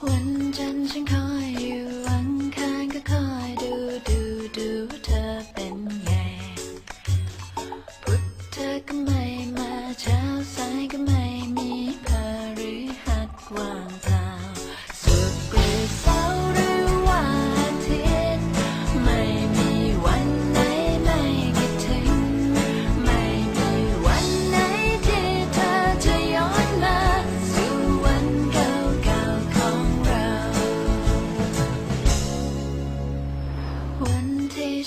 จันทร์ฉันคอยอยู่อันคานก็คอยดูดูดูเธอเป็นไงพุธเธอก็ไม่มาเช้าสายก็ไม่มีพาหรือหัดว่างเปล่า